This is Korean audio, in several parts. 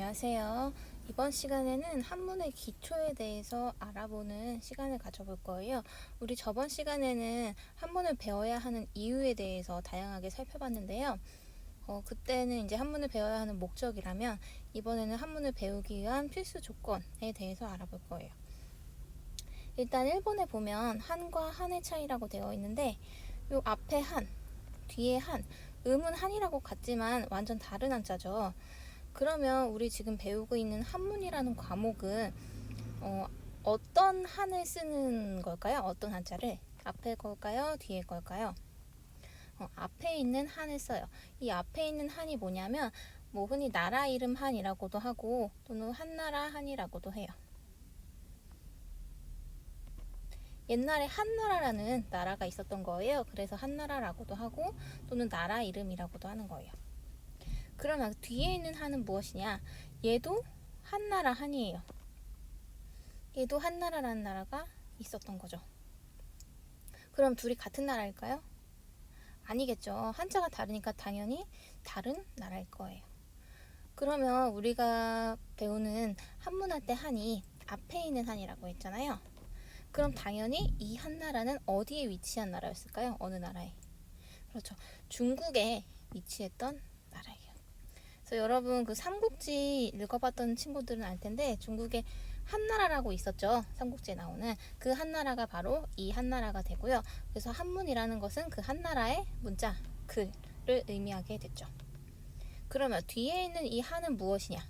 안녕하세요. 이번 시간에는 한문의 기초에 대해서 알아보는 시간을 가져볼 거예요. 우리 저번 시간에는 한문을 배워야 하는 이유에 대해서 다양하게 살펴봤는데요. 어, 그때는 이제 한문을 배워야 하는 목적이라면 이번에는 한문을 배우기 위한 필수 조건에 대해서 알아볼 거예요. 일단 일본에 보면 한과 한의 차이라고 되어 있는데 요 앞에 한, 뒤에 한, 음은 한이라고 같지만 완전 다른 한자죠. 그러면 우리 지금 배우고 있는 한문이라는 과목은 어, 어떤 한을 쓰는 걸까요? 어떤 한자를? 앞에 걸까요? 뒤에 걸까요? 어, 앞에 있는 한을 써요. 이 앞에 있는 한이 뭐냐면 뭐 흔히 나라 이름 한이라고도 하고 또는 한나라 한이라고도 해요. 옛날에 한나라라는 나라가 있었던 거예요. 그래서 한나라라고도 하고 또는 나라 이름이라고도 하는 거예요. 그러면 뒤에 있는 한은 무엇이냐? 얘도 한나라 한이에요. 얘도 한나라라는 나라가 있었던 거죠. 그럼 둘이 같은 나라일까요? 아니겠죠. 한자가 다르니까 당연히 다른 나라일 거예요. 그러면 우리가 배우는 한문할 때 한이 앞에 있는 한이라고 했잖아요. 그럼 당연히 이 한나라는 어디에 위치한 나라였을까요? 어느 나라에? 그렇죠. 중국에 위치했던. 그래서 여러분 그 삼국지 읽어봤던 친구들은 알 텐데 중국에 한나라라고 있었죠. 삼국지에 나오는 그 한나라가 바로 이 한나라가 되고요. 그래서 한문이라는 것은 그 한나라의 문자 글을 의미하게 됐죠. 그러면 뒤에 있는 이 한은 무엇이냐?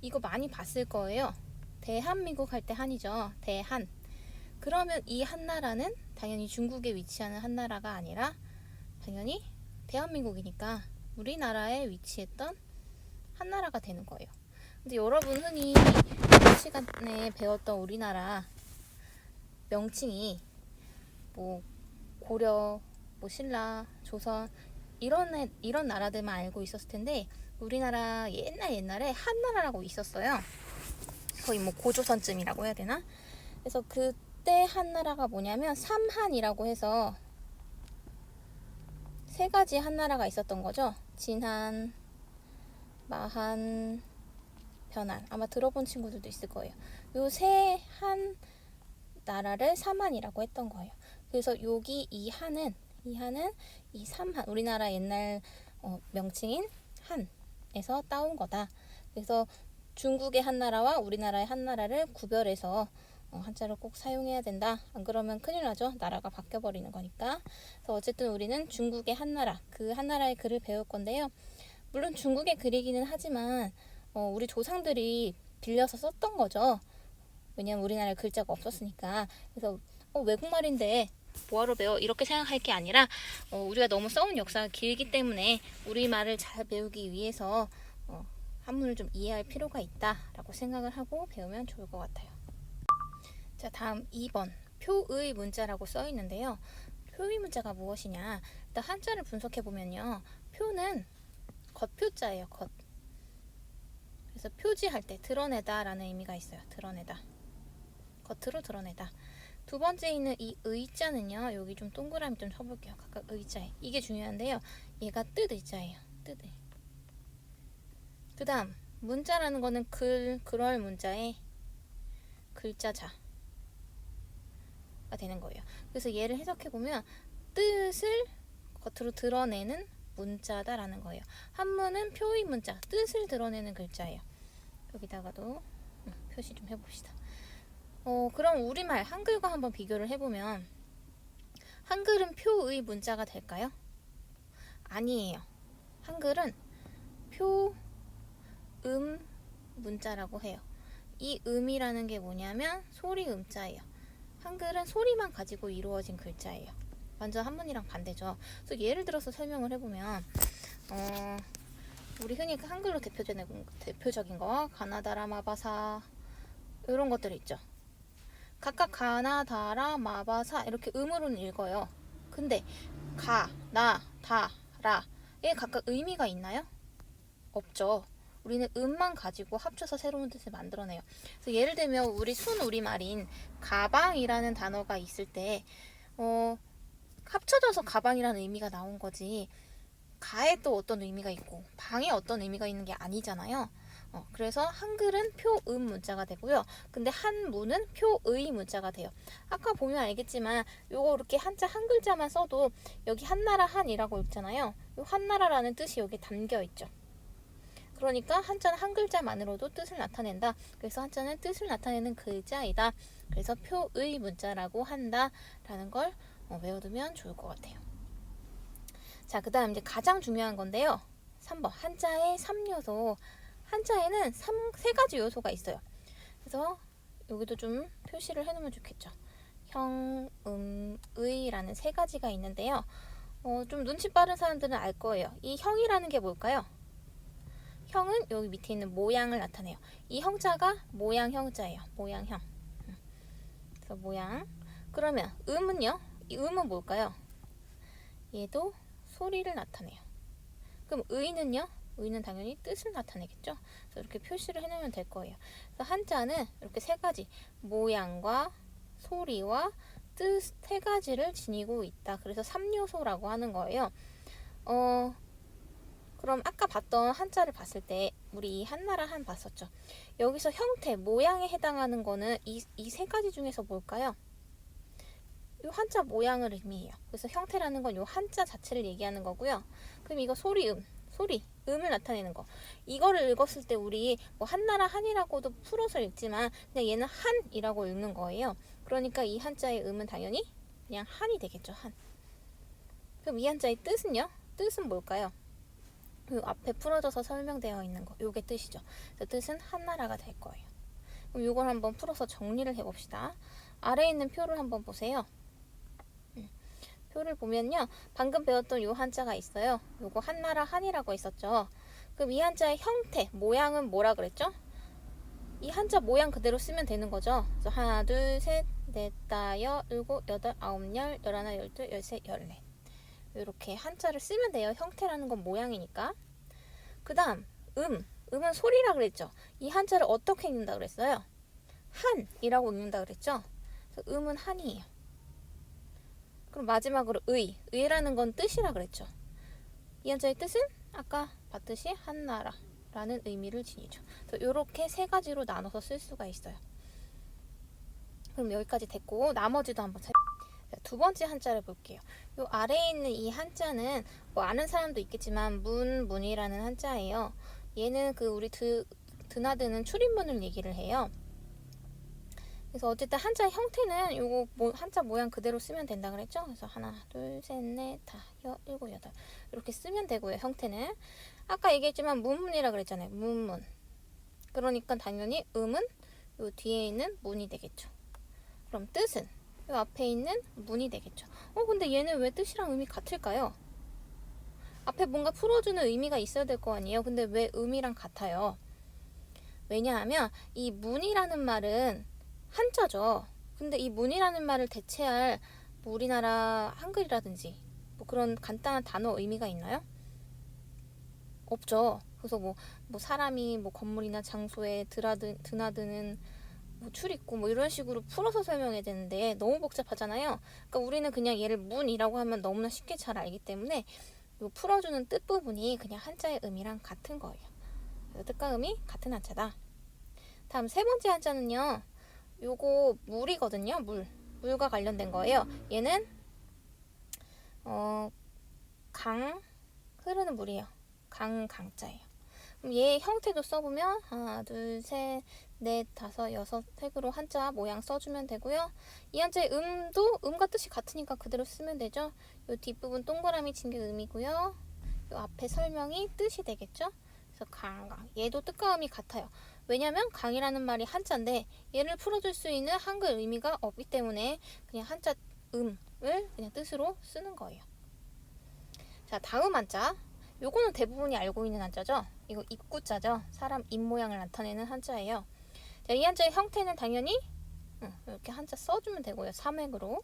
이거 많이 봤을 거예요. 대한민국 할 때 한이죠. 대한. 그러면 이 한나라는 당연히 중국에 위치하는 한나라가 아니라 당연히 대한민국이니까 우리나라에 위치했던 한나라가 되는 거예요. 근데 여러분 흔히 시간에 배웠던 우리나라 명칭이 뭐 고려, 뭐 신라, 조선 이런 애, 이런 나라들만 알고 있었을 텐데 우리나라 옛날 옛날에 한나라라고 있었어요. 거의 뭐 고조선쯤이라고 해야 되나? 그래서 그때 한나라가 뭐냐면 삼한이라고 해서 세 가지 한나라가 있었던 거죠. 진한, 마한, 변한. 아마 들어본 친구들도 있을 거예요. 요 세 한 나라를 삼한이라고 했던 거예요. 그래서 여기 이 한은 이 한은 이 삼한 우리나라 옛날 어, 명칭인 한에서 따온 거다. 그래서 중국의 한 나라와 우리나라의 한 나라를 구별해서 어, 한자를 꼭 사용해야 된다. 안 그러면 큰일 나죠. 나라가 바뀌어 버리는 거니까. 그래서 어쨌든 우리는 중국의 한 나라 그 한 나라의 글을 배울 건데요. 물론 중국의 글이기는 하지만 어, 우리 조상들이 빌려서 썼던 거죠. 왜냐면 우리나라에 글자가 없었으니까. 그래서 어, 외국말인데 뭐하러 배워 이렇게 생각할 게 아니라 어, 우리가 너무 써온 역사가 길기 때문에 우리말을 잘 배우기 위해서 어, 한문을 좀 이해할 필요가 있다라고 생각을 하고 배우면 좋을 것 같아요. 자 다음 2번 표의 문자라고 써 있는데요. 표의 문자가 무엇이냐? 일단 한자를 분석해 보면요. 표는 겉표자예요. 겉. 그래서 표지할 때 드러내다라는 의미가 있어요. 드러내다. 겉으로 드러내다. 두 번째 있는 이 의자는요. 여기 좀 동그라미 좀 쳐볼게요. 각각 의자에. 이게 중요한데요. 얘가 뜻 의자예요. 뜻 의. 그 다음 문자라는 거는 글, 그럴 문자에 글자자. 가 되는 거예요. 그래서 얘를 해석해 보면 뜻을 겉으로 드러내는 문자다라는 거예요. 한문은 표의 문자, 뜻을 드러내는 글자예요. 여기다가도 음, 표시 좀 해봅시다. 어, 그럼 우리말 한글과 한번 비교를 해보면 한글은 표의 문자가 될까요? 아니에요. 한글은 표, 음, 문자라고 해요. 이 음이라는 게 뭐냐면 소리 음자예요. 한글은 소리만 가지고 이루어진 글자예요. 완전 한문이랑 반대죠. 그래서 예를 들어서 설명을 해보면 어, 우리 흔히 그 한글로 대표적인, 대표적인 거 가나다라 마바사 이런 것들 있죠. 각각 가나다라 마바사 이렇게 음으로는 읽어요. 근데 가, 나, 다, 라에 각각 의미가 있나요? 없죠. 우리는 음만 가지고 합쳐서 새로운 뜻을 만들어내요. 그래서 예를 들면 우리 순 우리말인 가방이라는 단어가 있을 때 어, 합쳐져서 가방이라는 의미가 나온 거지 가에 또 어떤 의미가 있고 방에 어떤 의미가 있는 게 아니잖아요. 어, 그래서 한글은 표음 문자가 되고요. 근데 한문은 표의 문자가 돼요. 아까 보면 알겠지만 요거 이렇게 한자 한 글자만 써도 여기 한나라 한이라고 읽잖아요. 요 한나라라는 뜻이 여기 담겨 있죠. 그러니까 한자는 한 글자만으로도 뜻을 나타낸다. 그래서 한자는 뜻을 나타내는 글자이다. 그래서 표의 문자라고 한다라는 걸 어, 외워두면 좋을 것 같아요. 자, 그 다음 이제 가장 중요한 건데요. 3번 한자의 3요소. 한자에는 3, 세 가지 요소가 있어요. 그래서 여기도 좀 표시를 해놓으면 좋겠죠. 형, 음, 의라는 세 가지가 있는데요. 어, 좀 눈치 빠른 사람들은 알 거예요. 이 형이라는 게 뭘까요? 형은 여기 밑에 있는 모양을 나타내요. 이 형자가 모양 형자예요. 모양 형. 음. 그래서 모양. 그러면 음은요? 이 음은 뭘까요? 얘도 소리를 나타내요. 그럼 의는요? 의는 당연히 뜻을 나타내겠죠. 그래서 이렇게 표시를 해놓으면 될 거예요. 그래서 한자는 이렇게 세 가지 모양과 소리와 뜻 세 가지를 지니고 있다. 그래서 3요소라고 하는 거예요. 어, 그럼 아까 봤던 한자를 봤을 때 우리 이 한나라 한 봤었죠. 여기서 형태, 모양에 해당하는 거는 이 이 세 가지 중에서 뭘까요? 이 한자 모양을 의미해요. 그래서 형태라는 건 이 한자 자체를 얘기하는 거고요. 그럼 이거 소리음, 소리, 음을 나타내는 거. 이거를 읽었을 때 우리 뭐 한나라 한이라고도 풀어서 읽지만 그냥 얘는 한이라고 읽는 거예요. 그러니까 이 한자의 음은 당연히 그냥 한이 되겠죠. 한. 그럼 이 한자의 뜻은요? 뜻은 뭘까요? 그 앞에 풀어져서 설명되어 있는 거. 요게 뜻이죠. 그래서 뜻은 한나라가 될 거예요. 그럼 요걸 한번 풀어서 정리를 해봅시다. 아래에 있는 표를 한번 보세요. 음, 표를 보면요. 방금 배웠던 요 한자가 있어요. 요거 한나라 한이라고 있었죠. 그럼 이 한자의 형태, 모양은 뭐라 그랬죠? 이 한자 모양 그대로 쓰면 되는 거죠. 하나, 둘, 셋, 넷, 다, 여, 일곱, 여덟, 아홉, 열, 열하나, 열둘, 열셋, 열넷. 이렇게 한자를 쓰면 돼요. 형태라는 건 모양이니까. 그 다음, 음. 음은 소리라 그랬죠. 이 한자를 어떻게 읽는다 그랬어요? 한이라고 읽는다 그랬죠. 음은 한이에요. 그럼 마지막으로 의. 의라는 건 뜻이라 그랬죠. 이 한자의 뜻은 아까 봤듯이 한나라 라는 의미를 지니죠. 이렇게 세 가지로 나눠서 쓸 수가 있어요. 그럼 여기까지 됐고 나머지도 한번 살. 두 번째 한자를 볼게요. 요 아래에 있는 이 한자는 뭐 아는 사람도 있겠지만 문 문이라는 한자예요. 얘는 그 우리 드, 드나드는 출입문을 얘기를 해요. 그래서 어쨌든 한자의 형태는 요거 뭐 한자 모양 그대로 쓰면 된다 그랬죠? 그래서 하나, 둘, 셋, 넷, 다, 여, 일곱, 여덟 이렇게 쓰면 되고요. 형태는 아까 얘기했지만 문문이라 그랬잖아요. 문문. 그러니까 당연히 음은 요 뒤에 있는 문이 되겠죠. 그럼 뜻은 요 앞에 있는 문이 되겠죠. 어 근데 얘는 왜 뜻이랑 의미 같을까요? 앞에 뭔가 풀어주는 의미가 있어야 될 거 아니에요. 근데 왜 의미랑 같아요? 왜냐하면 이 문이라는 말은 한자죠. 근데 이 문이라는 말을 대체할 뭐 우리나라 한글이라든지 뭐 그런 간단한 단어 의미가 있나요? 없죠. 그래서 뭐, 뭐 사람이 뭐 건물이나 장소에 드나드, 드나드는 뭐 출입구 뭐 이런 식으로 풀어서 설명해야 되는데 너무 복잡하잖아요. 그러니까 우리는 그냥 얘를 문이라고 하면 너무나 쉽게 잘 알기 때문에 요 풀어주는 뜻 부분이 그냥 한자의 의미랑 같은 거예요. 뜻과 의미 같은 한자다. 다음 세 번째 한자는요. 요거 물이거든요. 물. 물과 관련된 거예요. 얘는 어, 강 흐르는 물이에요. 강 강자예요. 그럼 얘 형태도 써보면 하나, 둘, 셋, 넷, 다섯, 여섯 색으로 한자 모양 써주면 되고요. 이 한자의 음도 음과 뜻이 같으니까 그대로 쓰면 되죠. 요 뒷부분 동그라미 친 게 음이고요. 요 앞에 설명이 뜻이 되겠죠. 그래서 강강. 얘도 뜻과 음이 같아요. 왜냐면 강이라는 말이 한자인데 얘를 풀어줄 수 있는 한글 의미가 없기 때문에 그냥 한자 음을 그냥 뜻으로 쓰는 거예요. 자 다음 한자. 요거는 대부분이 알고 있는 한자죠. 이거 입구자죠. 사람 입 모양을 나타내는 한자예요. 자, 이 한자의 형태는 당연히 응, 이렇게 한자 써주면 되고요. 삼획으로.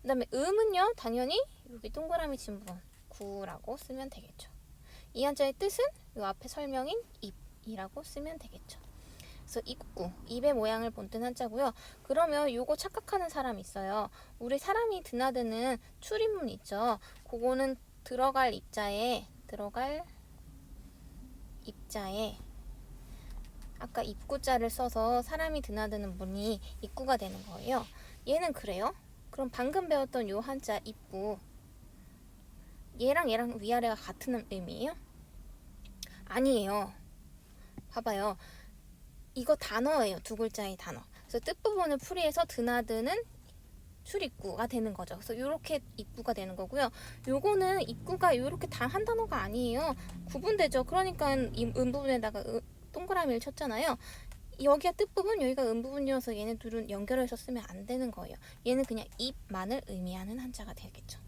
그 다음에 음은요. 당연히 여기 동그라미 친 부분 구라고 쓰면 되겠죠. 이 한자의 뜻은 이 앞에 설명인 입이라고 쓰면 되겠죠. 그래서 입구, 입의 모양을 본뜬 한자고요. 그러면 요거 착각하는 사람 있어요. 우리 사람이 드나드는 출입문 있죠. 그거는 들어갈 입자에 들어갈 입자에 아까 입구자를 써서 사람이 드나드는 문이 입구가 되는 거예요. 얘는 그래요? 그럼 방금 배웠던 요 한자 입구 얘랑 얘랑 위아래가 같은 의미예요? 아니에요. 봐봐요. 이거 단어예요. 두 글자의 단어. 그래서 뜻부분을 풀이해서 드나드는 출입구가 되는 거죠. 그래서 이렇게 입구가 되는 거고요. 요거는 입구가 이렇게 단 한 단어가 아니에요. 구분되죠. 그러니까 이 음부분에다가 으- 동그라미를 쳤잖아요. 여기가 뜻부분, 여기가 음부분이어서 얘네 둘은 연결해서 쓰면 안 되는 거예요. 얘는 그냥 입만을 의미하는 한자가 되겠죠.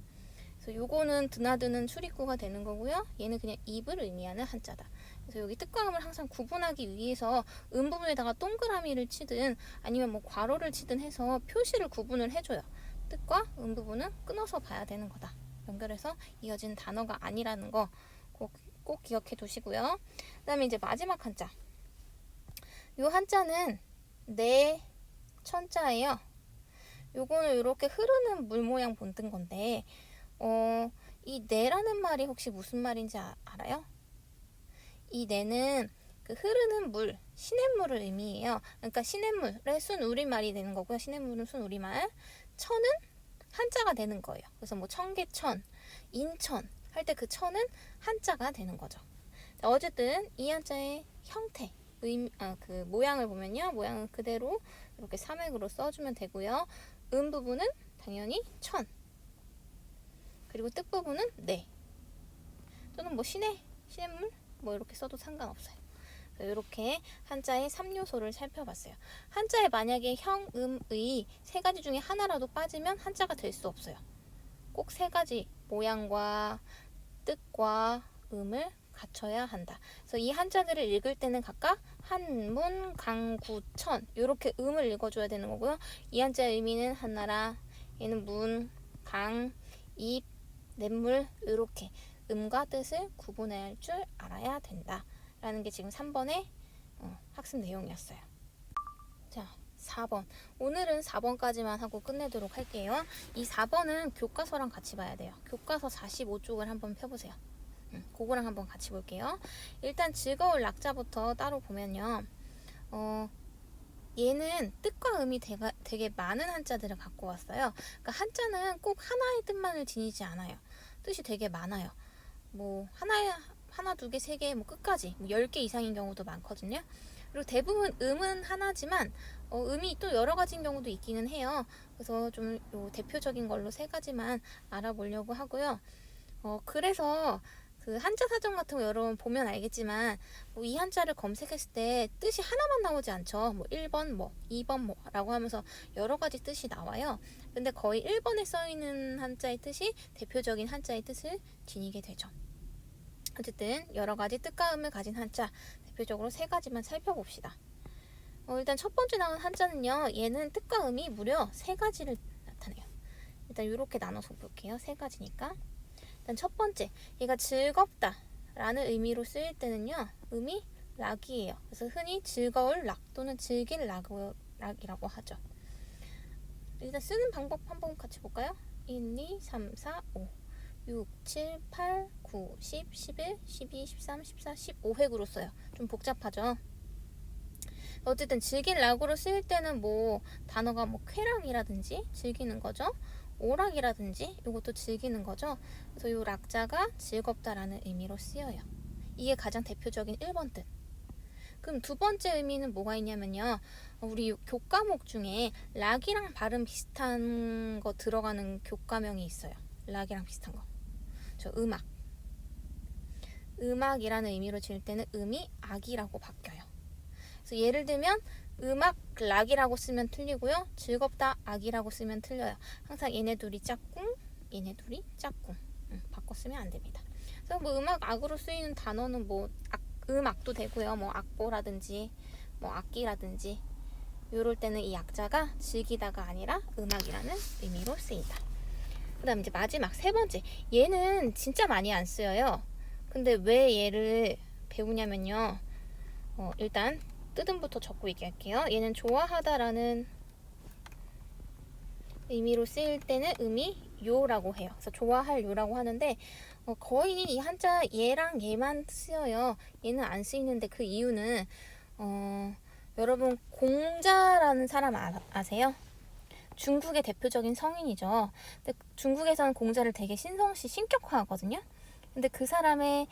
그래서 요거는 드나드는 출입구가 되는 거고요. 얘는 그냥 입을 의미하는 한자다. 그래서 여기 뜻과음을 항상 구분하기 위해서 음 부분에다가 동그라미를 치든 아니면 뭐 괄호를 치든 해서 표시를 구분을 해줘요. 뜻과 음 부분은 끊어서 봐야 되는 거다. 연결해서 이어진 단어가 아니라는 거 꼭 꼭 기억해 두시고요. 그 다음에 이제 마지막 한자. 요 한자는 네 천자예요. 요거는 이렇게 흐르는 물 모양 본뜬 건데 어, 이 네라는 말이 혹시 무슨 말인지 아, 알아요? 이 네는 그 흐르는 물, 시냇물을 의미해요. 그러니까 시냇물의 순 우리말이 되는 거고요. 시냇물은 순 우리말. 천은 한자가 되는 거예요. 그래서 뭐 청계천, 인천 할 때 그 천은 한자가 되는 거죠. 자, 어쨌든 이 한자의 형태, 의미, 아, 그 모양을 보면요. 모양은 그대로 이렇게 삼획으로 써주면 되고요. 음 부분은 당연히 천. 그리고 뜻 부분은 네. 또는 뭐 시내, 시냇물 뭐 이렇게 써도 상관없어요. 이렇게 한자의 3요소를 살펴봤어요. 한자에 만약에 형, 음, 의 세 가지 중에 하나라도 빠지면 한자가 될 수 없어요. 꼭 세 가지 모양과 뜻과 음을 갖춰야 한다. 그래서 이 한자들을 읽을 때는 각각 한문, 강, 구, 천 이렇게 음을 읽어줘야 되는 거고요. 이 한자의 의미는 한나라, 얘는 문, 강, 입, 냇물 이렇게 음과 뜻을 구분해야 할줄 알아야 된다. 라는 게 지금 3번의 어, 학습 내용이었어요. 자, 4번. 오늘은 4번까지만 하고 끝내도록 할게요. 이 4번은 교과서랑 같이 봐야 돼요. 교과서 45쪽을 한번 펴보세요. 음, 그거랑 한번 같이 볼게요. 일단 즐거울 낙자부터 따로 보면요. 어, 얘는 뜻과 음이 되가, 되게 많은 한자들을 갖고 왔어요. 그러니까 한자는 꼭 하나의 뜻만을 지니지 않아요. 뜻이 되게 많아요. 뭐 하나의 하나, 두 개, 세 개, 뭐 끝까지 뭐 10개 이상인 경우도 많거든요. 그리고 대부분 음은 하나지만 어, 음이 또 여러 가지인 경우도 있기는 해요. 그래서 좀요 대표적인 걸로 세 가지만 알아보려고 하고요. 어, 그래서 그 한자 사전 같은 거 여러분 보면 알겠지만 뭐 이 한자를 검색했을 때 뜻이 하나만 나오지 않죠. 뭐 1번 뭐 2번 뭐라고 하면서 여러 가지 뜻이 나와요. 근데 거의 1번에 써 있는 한자의 뜻이 대표적인 한자의 뜻을 지니게 되죠. 어쨌든 여러 가지 뜻과 음을 가진 한자 대표적으로 세 가지만 살펴봅시다. 어, 일단 첫 번째 나온 한자는요. 얘는 뜻과 음이 무려 세 가지를 나타내요. 일단 이렇게 나눠서 볼게요. 세 가지니까. 일단 첫 번째, 얘가 즐겁다 라는 의미로 쓰일 때는요. 음이 락이에요. 그래서 흔히 즐거울 락 또는 즐길 락이라고 하죠. 일단 쓰는 방법 한번 같이 볼까요? 1, 2, 3, 4, 5. 6, 7, 8, 9, 10, 11, 12, 13, 14, 15획으로 써요. 좀 복잡하죠? 어쨌든 즐길 락으로 쓰일 때는 뭐 단어가 뭐 쾌락이라든지 즐기는 거죠. 오락이라든지 이것도 즐기는 거죠. 그래서 이 락자가 즐겁다라는 의미로 쓰여요. 이게 가장 대표적인 1번 뜻. 그럼 두 번째 의미는 뭐가 있냐면요. 우리 교과목 중에 락이랑 발음 비슷한 거 들어가는 교과명이 있어요. 락이랑 비슷한 거. 저 음악. 음악이라는 의미로 지을 때는 음이 악이라고 바뀌어요. 그래서 예를 들면 음악 락이라고 쓰면 틀리고요. 즐겁다 악이라고 쓰면 틀려요. 항상 얘네 둘이 짝꿍, 얘네 둘이 짝꿍. 음, 바꿔 쓰면 안 됩니다. 그래서 뭐 음악 악으로 쓰이는 단어는 뭐 악, 음악도 되고요. 뭐 악보라든지 뭐 악기라든지 이럴 때는 이 약자가 즐기다가 아니라 음악이라는 의미로 쓰인다. 그 다음 이제 마지막 세 번째 얘는 진짜 많이 안 쓰여요. 근데 왜 얘를 배우냐면요. 어, 일단 뜨듬부터 적고 얘기할게요. 얘는 좋아하다라는 의미로 쓰일 때는 음이 요라고 해요. 그래서 좋아할 요라고 하는데 어, 거의 이 한자 얘랑 얘만 쓰여요. 얘는 안 쓰이는데 그 이유는 어, 여러분 공자라는 사람 아, 아세요? 중국의 대표적인 성인이죠. 근데 중국에서는 공자를 되게 신성시 신격화하거든요. 근데 그 사람의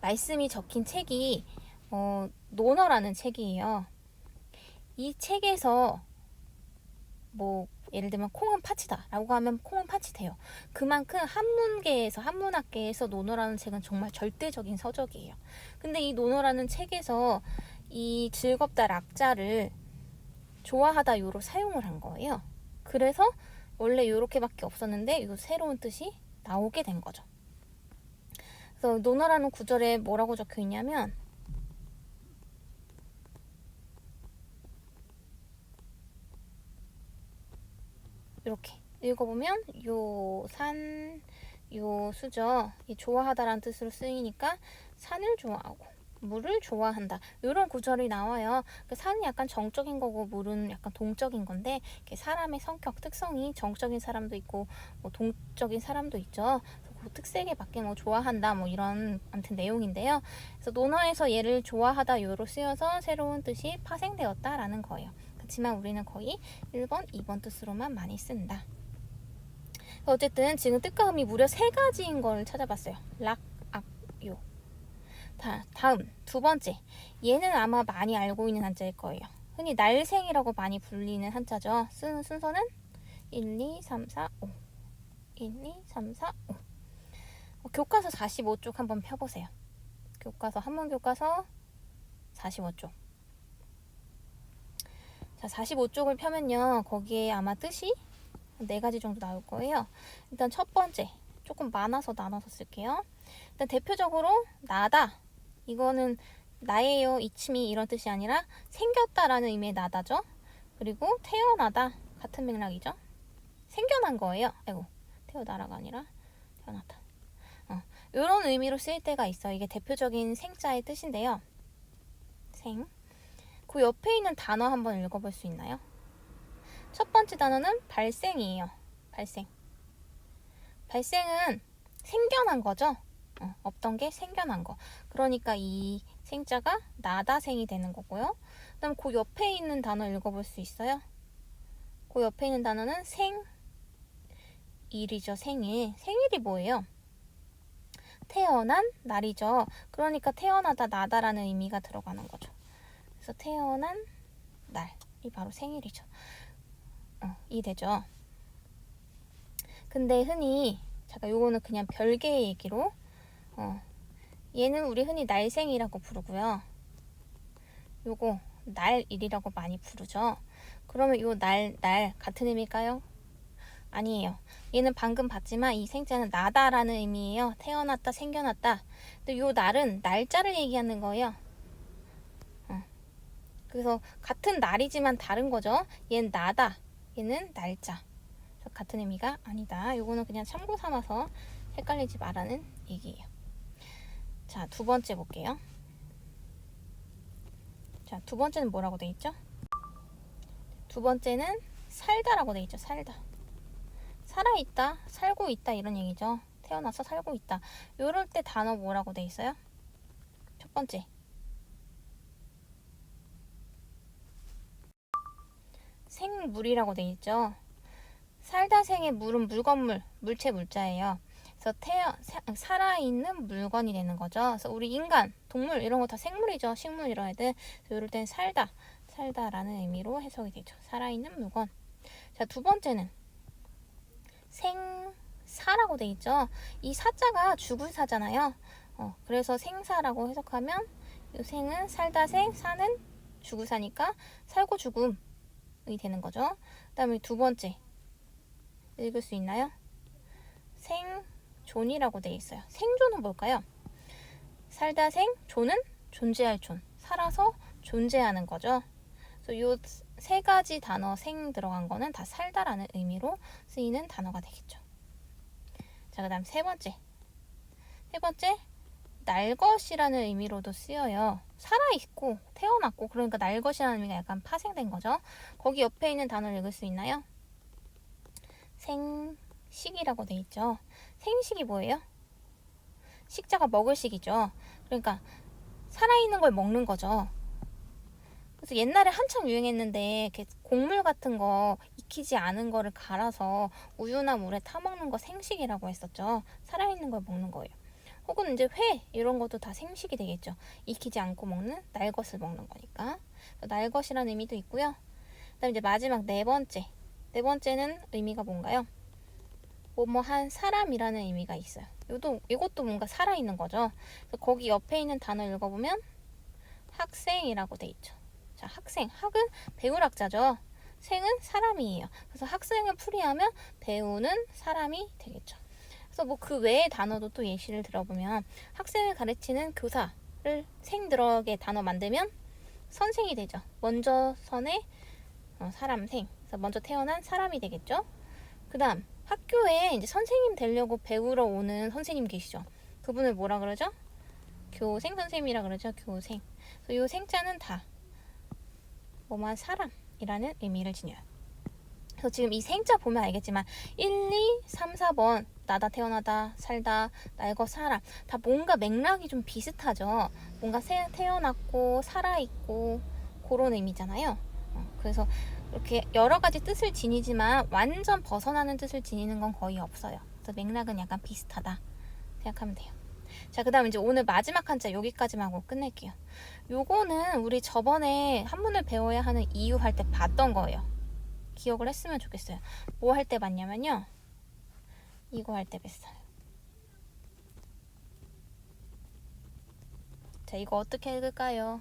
말씀이 적힌 책이 어, 논어라는 책이에요. 이 책에서 뭐 예를 들면 콩은 파치다라고 하면 콩은 파치돼요. 그만큼 한문계에서 한문학계에서 논어라는 책은 정말 절대적인 서적이에요. 근데 이 논어라는 책에서 이 즐겁다 락자를 좋아하다 요로 사용을 한 거예요. 그래서 원래 요렇게밖에 없었는데 요 새로운 뜻이 나오게 된 거죠. 그래서 논어라는 구절에 뭐라고 적혀 있냐면 이렇게 읽어보면 요산 요수죠. 이 좋아하다라는 뜻으로 쓰이니까 산을 좋아하고 물을 좋아한다. 이런 구절이 나와요. 그 산은 약간 정적인 거고 물은 약간 동적인 건데 사람의 성격 특성이 정적인 사람도 있고 뭐 동적인 사람도 있죠. 그 특색에 맞게 뭐 좋아한다 뭐 이런 아무튼 내용인데요. 그래서 논어에서 얘를 좋아하다 요로 쓰여서 새로운 뜻이 파생되었다라는 거예요. 그렇지만 우리는 거의 1번, 2번 뜻으로만 많이 쓴다. 어쨌든 지금 뜻과 음이 무려 세 가지인 걸 찾아봤어요. 락. 다, 다음 두 번째. 얘는 아마 많이 알고 있는 한자일 거예요. 흔히 날생이라고 많이 불리는 한자죠. 쓰는 순서는 1, 2, 3, 4, 5. 1, 2, 3, 4, 5. 어, 교과서 45쪽 한번 펴보세요. 교과서 한문 교과서 45쪽. 자, 45쪽을 펴면요. 거기에 아마 뜻이 네 가지 정도 나올 거예요. 일단 첫 번째, 조금 많아서 나눠서 쓸게요. 일단 대표적으로 나다. 이거는 나예요, 이침이 이런 뜻이 아니라 생겼다라는 의미의 나다죠. 그리고 태어나다 같은 맥락이죠. 생겨난 거예요. 아이고, 태어나라가 아니라 태어났다. 어, 이런 의미로 쓰일 때가 있어. 이게 대표적인 생자의 뜻인데요. 생. 그 옆에 있는 단어 한번 읽어볼 수 있나요? 첫 번째 단어는 발생이에요. 발생. 발생은 생겨난 거죠. 어, 없던 게 생겨난 거. 그러니까 이 생자가 나다생이 되는 거고요. 그다음 그 옆에 있는 단어 읽어볼 수 있어요? 그 옆에 있는 단어는 생일이죠. 생일. 생일이 뭐예요? 태어난 날이죠. 그러니까 태어나다 나다라는 의미가 들어가는 거죠. 그래서 태어난 날이 바로 생일이죠. 어, 이 되죠. 근데 흔히 잠깐 요거는 그냥 별개의 얘기로 어, 얘는 우리 흔히 날생이라고 부르고요. 요거 날일이라고 많이 부르죠. 그러면 요 날, 날 같은 의미일까요? 아니에요. 얘는 방금 봤지만 이 생자는 나다라는 의미예요. 태어났다, 생겨났다. 근데 요 날은 날짜를 얘기하는 거예요. 어. 그래서 같은 날이지만 다른 거죠. 얘는 나다. 얘는 날짜. 같은 의미가 아니다. 요거는 그냥 참고 삼아서 헷갈리지 말라는 얘기예요. 자, 두 번째 볼게요. 자, 두 번째는 뭐라고 돼 있죠? 두 번째는 살다라고 돼 있죠. 살다. 살아있다, 살고 있다 이런 얘기죠. 태어나서 살고 있다. 요럴 때 단어 뭐라고 돼 있어요? 첫 번째. 생물이라고 돼 있죠. 살다 생의 물은 물건물, 물체 물자예요. 그래서 태어 사, 살아있는 물건이 되는 거죠. 그래서 우리 인간, 동물 이런 거 다 생물이죠. 식물 이런 애들. 이럴 땐 살다, 살다라는 의미로 해석이 되죠. 살아있는 물건. 자, 두 번째는 생사라고 돼 있죠. 이 사자가 죽을 사잖아요. 어, 그래서 생사라고 해석하면 이 생은 살다 생, 사는 죽을 사니까 살고 죽음이 되는 거죠. 그 다음에 두 번째 읽을 수 있나요? 생 존이라고 돼 있어요. 생존은 뭘까요? 살다 생, 존은 존재할 존, 살아서 존재하는 거죠. 그래서 요세 가지 단어 생 들어간 거는 다 살다라는 의미로 쓰이는 단어가 되겠죠. 자, 그다음 세 번째. 세 번째 날 것이라는 의미로도 쓰여요. 살아있고 태어났고 그러니까 날 것이라는 의미가 약간 파생된 거죠. 거기 옆에 있는 단어를 읽을 수 있나요? 생식이라고 돼 있죠. 생식이 뭐예요? 식자가 먹을 식이죠. 그러니까 살아있는 걸 먹는 거죠. 그래서 옛날에 한창 유행했는데 곡물 같은 거 익히지 않은 거를 갈아서 우유나 물에 타 먹는 거 생식이라고 했었죠. 살아있는 걸 먹는 거예요. 혹은 이제 회 이런 것도 다 생식이 되겠죠. 익히지 않고 먹는 날것을 먹는 거니까. 날것이라는 의미도 있고요. 그다음 이제 마지막 네 번째. 네 번째는 의미가 뭔가요? 뭐뭐한 사람이라는 의미가 있어요. 이것도 이것도 뭔가 살아 있는 거죠. 거기 옆에 있는 단어 읽어보면 학생이라고 돼 있죠. 자, 학생. 학은 배우락자죠. 생은 사람이에요. 그래서 학생을 풀이하면 배우는 사람이 되겠죠. 그래서 뭐 그 외의 단어도 또 예시를 들어보면 학생을 가르치는 교사를 생 들어게 단어 만들면 선생이 되죠. 먼저 선의 어, 사람 생. 그래서 먼저 태어난 사람이 되겠죠. 그 다음 학교에 이제 선생님 되려고 배우러 오는 선생님 계시죠. 그분을 뭐라 그러죠? 교생 선생님이라 그러죠. 교생. 그래서 이 생자는 다 뭐만 사람이라는 의미를 지녀요. 그래서 지금 이 생자 보면 알겠지만 1, 2, 3, 4번 나다 태어나다 살다 날거 사람 다 뭔가 맥락이 좀 비슷하죠. 뭔가 새, 태어났고 살아있고 그런 의미잖아요. 어, 그래서 이렇게 여러 가지 뜻을 지니지만 완전 벗어나는 뜻을 지니는 건 거의 없어요. 그래서 맥락은 약간 비슷하다 생각하면 돼요. 자, 그 다음 이제 오늘 마지막 한자 여기까지만 하고 끝낼게요. 요거는 우리 저번에 한문을 배워야 하는 이유 할 때 봤던 거예요. 기억을 했으면 좋겠어요. 뭐 할 때 봤냐면요. 이거 할 때 뵀어요. 자, 이거 어떻게 읽을까요?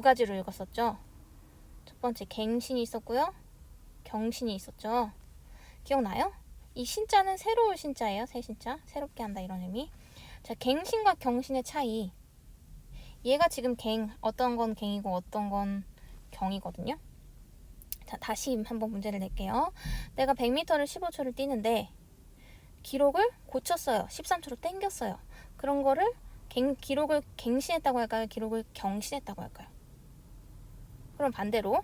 두 가지로 읽었었죠. 첫 번째 갱신이 있었고요. 경신이 있었죠. 기억나요? 이 신자는 새로운 신자예요. 새 신자. 새롭게 한다 이런 의미. 자, 갱신과 경신의 차이. 얘가 지금 갱, 어떤 건 갱이고 어떤 건 경이거든요. 자, 다시 한번 문제를 낼게요. 내가 100m를 15초를 뛰는데 기록을 고쳤어요. 13초로 땡겼어요. 그런 거를 갱, 기록을 갱신했다고 할까요? 기록을 경신했다고 할까요? 그럼 반대로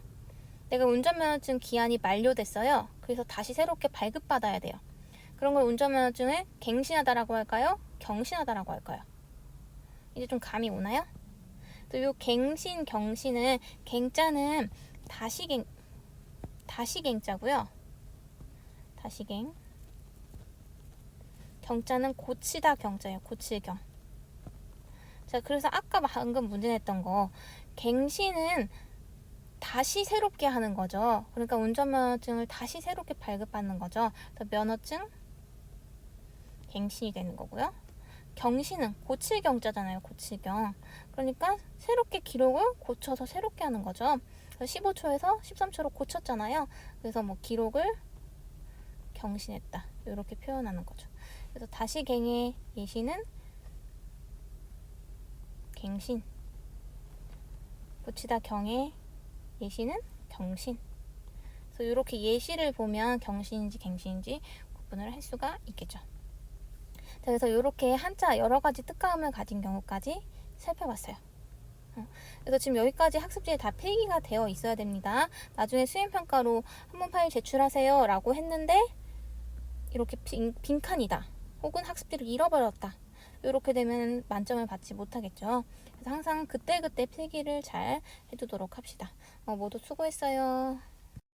내가 운전면허증 기한이 만료됐어요. 그래서 다시 새롭게 발급받아야 돼요. 그런 걸 운전면허증을 갱신하다라고 할까요? 경신하다라고 할까요? 이제 좀 감이 오나요? 또 요 갱신, 경신은 갱자는 다시갱, 다시갱자고요. 다시갱. 경자는 고치다 경자예요. 고칠경. 자, 그래서 아까 방금 문제 냈던 거 갱신은 다시 새롭게 하는 거죠. 그러니까 운전면허증을 다시 새롭게 발급받는 거죠. 그래서 면허증 갱신이 되는 거고요. 경신은 고칠경자잖아요. 고칠경. 그러니까 새롭게 기록을 고쳐서 새롭게 하는 거죠. 15초에서 13초로 고쳤잖아요. 그래서 뭐 기록을 경신했다. 이렇게 표현하는 거죠. 그래서 다시 갱의 예시는 갱신. 고치다 경의 예시는 경신. 그래서 이렇게 예시를 보면 경신인지 갱신인지 구분을 할 수가 있겠죠. 자, 그래서 이렇게 한자 여러 가지 뜻감을 가진 경우까지 살펴봤어요. 어, 그래서 지금 여기까지 학습지에 다 필기가 되어 있어야 됩니다. 나중에 수행평가로 한문 파일 제출하세요 라고 했는데 이렇게 빈, 빈칸이다. 혹은 학습지를 잃어버렸다. 이렇게 되면 만점을 받지 못하겠죠. 그래서 항상 그때그때 필기를 잘 해두도록 합시다. 어, 모두 수고했어요.